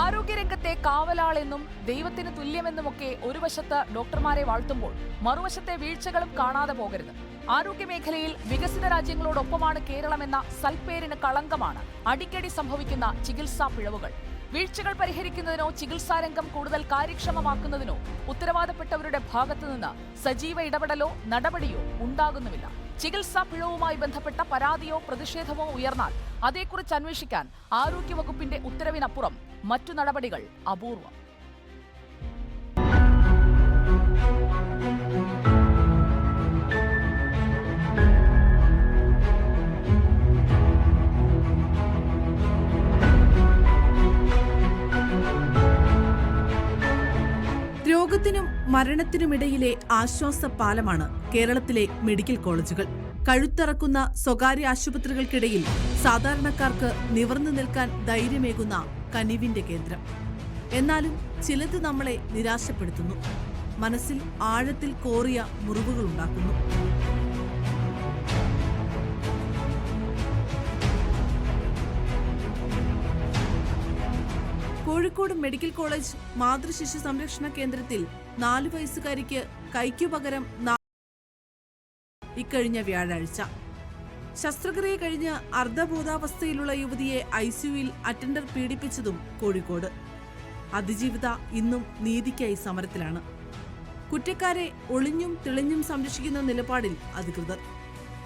ആരോഗ്യരംഗത്തെ കാവലാളെന്നും ദൈവത്തിന് തുല്യമെന്നുമൊക്കെ ഒരു വശത്ത് ഡോക്ടർമാരെ വാഴ്ത്തുമ്പോൾ മറുവശത്തെ വീഴ്ചകളും കാണാതെ പോകരുത്. ആരോഗ്യമേഖലയിൽ വികസിത രാജ്യങ്ങളോടൊപ്പമാണ് കേരളമെന്ന സൽപ്പേരിന് കളങ്കമാണ് അടിക്കടി സംഭവിക്കുന്ന ചികിത്സാ പിഴവുകൾ. വീഴ്ചകൾ പരിഹരിക്കുന്നതിനോ ചികിത്സാരംഗം കൂടുതൽ കാര്യക്ഷമമാക്കുന്നതിനോ ഉത്തരവാദപ്പെട്ടവരുടെ ഭാഗത്തുനിന്ന് സജീവ ഇടപെടലോ നടപടിയോ ഉണ്ടാകുന്നുമില്ല. ചികിത്സാ പിഴവുമായി ബന്ധപ്പെട്ട പരാതിയോ പ്രതിഷേധമോ ഉയർന്നാൽ അതേക്കുറിച്ച് അന്വേഷിക്കാൻ ആരോഗ്യവകുപ്പിന്റെ ഉത്തരവിനപ്പുറം മറ്റു നടപടികൾ അപൂർവം. രോഗത്തിനും മരണത്തിനുമിടയിലെ ആശ്വാസ പാലമാണ് കേരളത്തിലെ മെഡിക്കൽ കോളേജുകൾ. കഴുത്തിറക്കുന്ന സ്വകാര്യ ആശുപത്രികൾക്കിടയിൽ സാധാരണക്കാർക്ക് നിവർന്നു നിൽക്കാൻ ധൈര്യമേകുന്ന കനിവിന്റെ കേന്ദ്രം. എന്നാലും ചിലത് നമ്മളെ നിരാശപ്പെടുത്തുന്നു. മനസ്സിൽ ആഴത്തിൽ കോറിയ മുറിവുകൾ ഉണ്ടാക്കുന്നു കോഴിക്കോട് മെഡിക്കൽ കോളേജ് മാതൃശിശു സംരക്ഷണ കേന്ദ്രത്തിൽ നാലു വയസ്സുകാരിക്ക് കൈക്കു പകരം ഇക്കഴിഞ്ഞ വ്യാഴാഴ്ച. ശസ്ത്രക്രിയ കഴിഞ്ഞ് അർദ്ധബോധാവസ്ഥയിലുള്ള യുവതിയെ ഐ സിയുയിൽ അറ്റൻഡർ പീഡിപ്പിച്ചതും കോഴിക്കോട്. അതിജീവിത ഇന്നും നീതിക്കായി സമരത്തിലാണ്. കുറ്റക്കാരെ ഒളിഞ്ഞും തെളിഞ്ഞും സംരക്ഷിക്കുന്ന നിലപാടിൽ അധികൃതർ.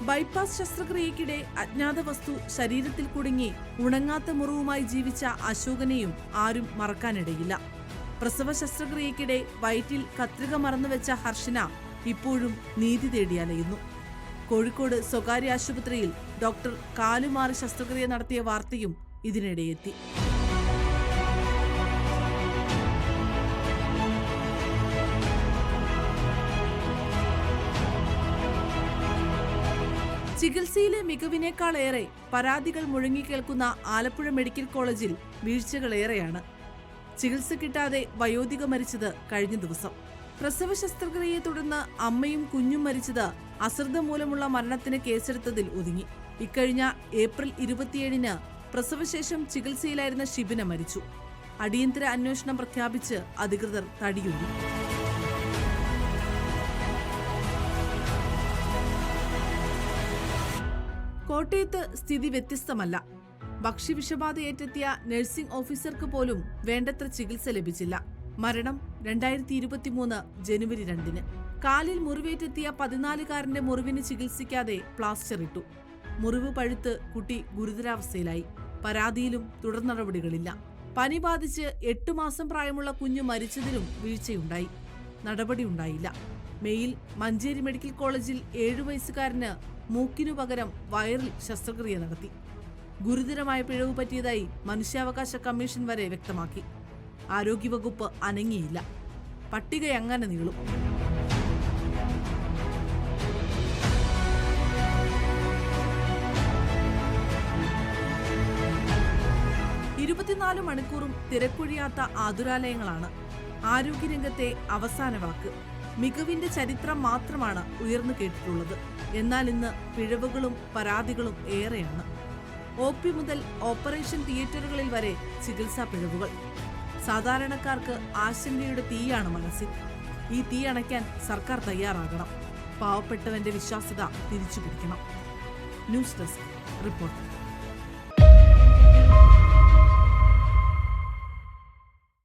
ബൈപ്പാസ് ശസ്ത്രക്രിയക്കിടെ അജ്ഞാത വസ്തു ശരീരത്തിൽ കുടുങ്ങി ഉണങ്ങാത്ത മുറിവുമായി ജീവിച്ച അശോകനെയും ആരും മറക്കാനിടയില്ല. പ്രസവ ശസ്ത്രക്രിയയ്ക്കിടെ വയറ്റിൽ കത്രിക മറന്നുവെച്ച ഹർഷന ഇപ്പോഴും നീതി തേടി അലയുന്നു. കോഴിക്കോട് സ്വകാര്യ ആശുപത്രിയിൽ ഡോക്ടർ കാലുമാറി ശസ്ത്രക്രിയ നടത്തിയ വാർത്തയും ഇതിനിടെയെത്തി ചികിത്സയിലെ മികവിനേക്കാളേറെ പരാതികൾ മുഴങ്ങിക്കേൾക്കുന്ന ആലപ്പുഴ മെഡിക്കൽ കോളേജിൽ വീഴ്ചകളേറെയാണ്. ചികിത്സ കിട്ടാതെ വയോധിക മരിച്ചത് കഴിഞ്ഞ ദിവസം. പ്രസവ ശസ്ത്രക്രിയയെ തുടർന്ന് അമ്മയും കുഞ്ഞും മരിച്ചത് അശ്രദ്ധ മൂലമുള്ള മരണത്തിന് കേസെടുത്തതിൽ ഒതുങ്ങി. ഇക്കഴിഞ്ഞ ഏപ്രിൽ ഇരുപത്തിയേഴിന് പ്രസവശേഷം ചികിത്സയിലായിരുന്ന ഷിബിന മരിച്ചു. അടിയന്തര അന്വേഷണം പ്രഖ്യാപിച്ച് അധികൃതർ തടിയൂടി കോട്ടയത്ത് സ്ഥിതി വ്യത്യസ്തമല്ല. ഭക്ഷ്യവിഷബാധയേറ്റെത്തിയ നഴ്സിംഗ് ഓഫീസർക്ക് പോലും വേണ്ടത്ര ചികിത്സ ലഭിച്ചില്ല. മരണം രണ്ടായിരത്തി ഇരുപത്തിമൂന്ന് ജനുവരി രണ്ടിന്. കാലിൽ മുറിവേറ്റെത്തിയ പതിനാലുകാരന്റെ മുറിവിന് ചികിത്സിക്കാതെ പ്ലാസ്റ്റർ ഇട്ടു. മുറിവ് പഴുത്ത് കുട്ടി ഗുരുതരാവസ്ഥയിലായി. പരാതിയിലും തുടർ നടപടികളില്ല. പനി ബാധിച്ച് എട്ടു മാസം പ്രായമുള്ള കുഞ്ഞു മരിച്ചതിലും വീഴ്ചയുണ്ടായി. നടപടിയുണ്ടായില്ല മെയിൽ മഞ്ചേരി മെഡിക്കൽ കോളേജിൽ ഏഴു വയസ്സുകാരന് മൂക്കിനു പകരം വയറിൽ ശസ്ത്രക്രിയ നടത്തി. ഗുരുതരമായ പിഴവ് പറ്റിയതായി മനുഷ്യാവകാശ കമ്മീഷൻ വരെ വ്യക്തമാക്കി. ആരോഗ്യവകുപ്പ് അനങ്ങിയില്ല. പട്ടിക അങ്ങനെ നീളും. ഇരുപത്തിനാല് മണിക്കൂറും തിരക്കൊഴിയാത്ത ആതുരാലയങ്ങളാണ് ആരോഗ്യരംഗത്തെ അവസാന വാക്ക്. മികവിന്റെ ചരിത്രം മാത്രമാണ് ഉയർന്നു കേട്ടിട്ടുള്ളത്. എന്നാൽ ഇന്ന് പിഴവുകളും പരാതികളും ഏറെയാണ്. ഒ പി മുതൽ ഓപ്പറേഷൻ തിയേറ്ററുകളിൽ വരെ ചികിത്സാ പിഴവുകൾ. സാധാരണക്കാർക്ക് ആശങ്കയുടെ തീയാണ് മനസ്സിൽ. ഈ തീ അണയ്ക്കാൻ സർക്കാർ തയ്യാറാകണം. പാവപ്പെട്ടവന്റെ വിശ്വാസ്യത തിരിച്ചു പിടിക്കണം ന്യൂസ് ഡെസ്ക് റിപ്പോർട്ടർ